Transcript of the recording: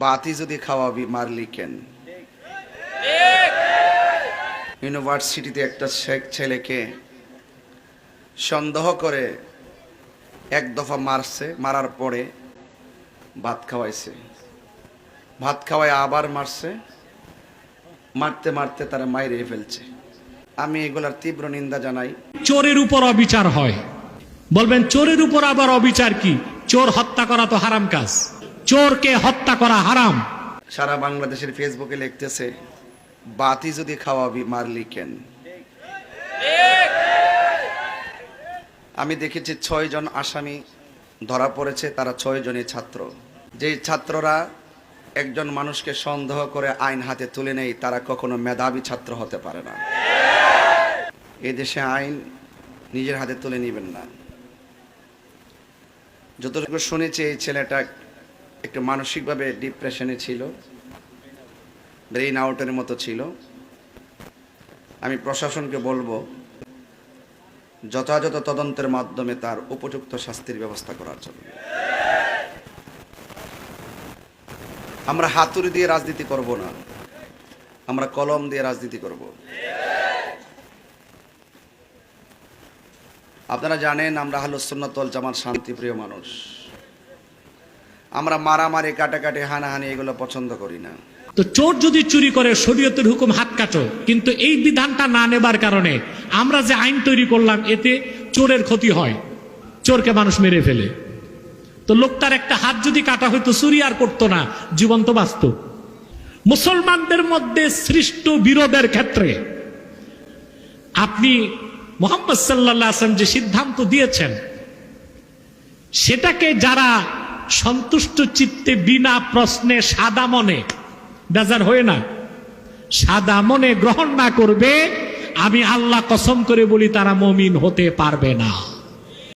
বাতি যদি খাওয়াবি, মারলি কেন? ইউনিভার্সিটিতে একটা শেখ ছেলেকে সন্দেহ করে এক দফা মারছে, মারার পরে ভাত খাওয়াইছে। ভাত খাওয়ায় আবার মারছে, মারতে মারতে তারা মাইরে ফেলছে। আমি এগুলার তীব্র নিন্দা জানাই। চোরের উপর অবিচার হয়। বলবেন, চোরের উপর আবার অবিচার কি? চোর হত্যা করা তো হারাম কাজ। চোরকে হত্যা করা হারাম। সারা বাংলাদেশের ফেসবুকে লিখতেছে, বাতি যদি খাওয়াবি, মারলি কেন? আমি দেখেছি ছয় জন আসামি ধরা পড়েছে, তারা ছয় জনই ছাত্র। যে ছাত্ররা একজন মানুষকে সন্দেহ করে আইন হাতে তুলে নেই তারা কখনো মেধাবী ছাত্র হতে পারে না। এই দেশে আইন নিজের হাতে তুলে নেবেন না। যতটুকু শুনেছি, এই ছেলেটা একটু মানসিকভাবে ডিপ্রেশনে ছিল ব্রেইন আউটের মতো ছিল। আমি প্রশাসনকে বলব, যথাযথ তদন্তের মাধ্যমে তার উপযুক্ত শাস্তির ব্যবস্থা করার জন্য। আমরা হাতুড়ি দিয়ে রাজনীতি করব না, আমরা কলম দিয়ে রাজনীতি করব। আপনারা জানেন, আমরা হালুসুন্নতল জামাত শান্তিপ্রিয় মানুষ। আমরা মারামারি, কাটাকাটি, হানাহানি এগুলো পছন্দ করি না। তো চোর যদি চুরি করে, শরীয়তের হুকুম হাত কাটো। কিন্তু এই বিধানটা না নেবার কারণে আমরা যে আইন তৈরি করলাম, এতে চোরের ক্ষতি হয়। চোরকে মানুষ মেরে ফেলে। তো লোকটার একটা হাত যদি কাটা হইতো, চুরি আর করতো না, জীবন্ত বাস্তব মুসলমানদের মধ্যে সৃষ্ট বিরোধের ক্ষেত্রে আপনি মোহাম্মদ সাল্লাহ আসলাম যে সিদ্ধান্ত দিয়েছেন, সেটাকে যারা সন্তুষ্ট চিত্তে বিনা প্রশ্নে সাদা মনে। বেজার হয়ে না। সাদা মনে গ্রহণ না করবে, আমি আল্লাহ কসম করে বলি, তারা মমিন হতে পারবে না।